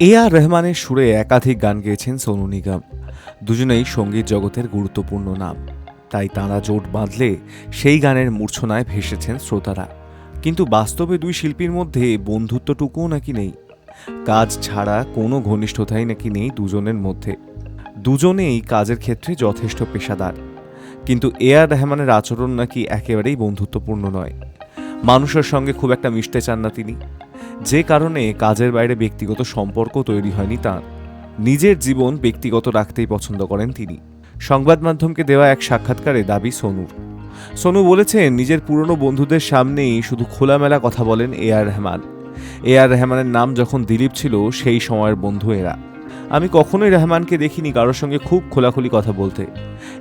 এ আর রহমানের সুরে একাধিক গান গেয়েছেন সোনু নিগম। দুজনেই সংগীত জগতের গুরুত্বপূর্ণ নাম। তাই তাঁরা জোট বাঁধলে সেই গানের মূর্ছনায় ভেসেছেন শ্রোতারা। কিন্তু বাস্তবে দুই শিল্পীর মধ্যে বন্ধুত্বটুকুও নাকি নেই। কাজ ছাড়া কোনো ঘনিষ্ঠতাই নাকি নেই দুজনের মধ্যে। দুজনেই কাজের ক্ষেত্রে যথেষ্ট পেশাদার। কিন্তু এ আর রহমানের আচরণ নাকি একেবারেই বন্ধুত্বপূর্ণ নয়। মানুষের সঙ্গে খুব একটা মিশতে চান না তিনি। যে কারণে কাজের বাইরে ব্যক্তিগত সম্পর্ক তৈরি হয়নি তাঁর। নিজের জীবন ব্যক্তিগত রাখতেই পছন্দ করেন তিনি। সংবাদ মাধ্যমকে দেওয়া এক সাক্ষাৎকারে দাবি সোনুর। সোনু বলেছেন, নিজের পুরনো বন্ধুদের সামনেই শুধু খোলামেলা কথা বলেন এ আর রহমান। এ আর রহমানের নাম যখন দিলীপ ছিল, সেই সময়ের বন্ধু এরা। আমি কখনোই রহমানকে দেখিনি কারোর সঙ্গে খুব খোলাখুলি কথা বলতে।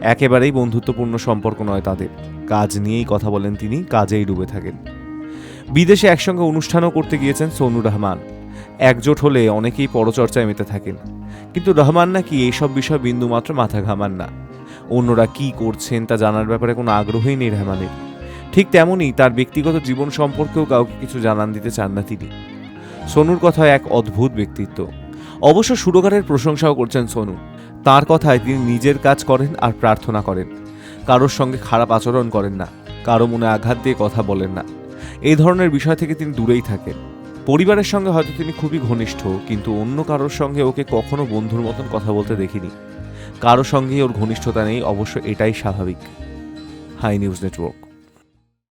একেবারেই বন্ধুত্বপূর্ণ সম্পর্ক নয় তাদের। কাজ নিয়েই কথা বলেন তিনি, কাজেই ডুবে থাকেন। বিদেশে একসঙ্গে অনুষ্ঠানও করতে গিয়েছেন সোনু রহমান। একজোট হলে অনেকেই পরচর্চায় মেতে থাকেন। কিন্তু রহমান নাকি এইসব বিষয় বিন্দুমাত্র মাথা ঘামান না। অন্যরা কি করছেন তা জানার ব্যাপারে কোনো আগ্রহই নেই রহমানের। ঠিক তেমনই তার ব্যক্তিগত জীবন সম্পর্কেও কাউকে কিছু জানান দিতে চান না তিনি। সোনুর কথায় এক অদ্ভুত ব্যক্তিত্ব। অবশ্য সুরকারের প্রশংসাও করছেন সোনু। তার কথায় তিনি নিজের কাজ করেন আর প্রার্থনা করেন। কারোর সঙ্গে খারাপ আচরণ করেন না। কারও মনে আঘাত দিয়ে কথা বলেন না। এই ধরনের বিষয় থেকে তিনি দূরেই থাকেন। পরিবারের সঙ্গে হয়তো তিনি খুবই ঘনিষ্ঠ, কিন্তু অন্য কারোর সঙ্গে ওকে কখনো বন্ধুর মতন কথা বলতে দেখিনি। কারও সঙ্গেই ওর ঘনিষ্ঠতা নেই, অবশ্য এটাই স্বাভাবিক। Hi news network.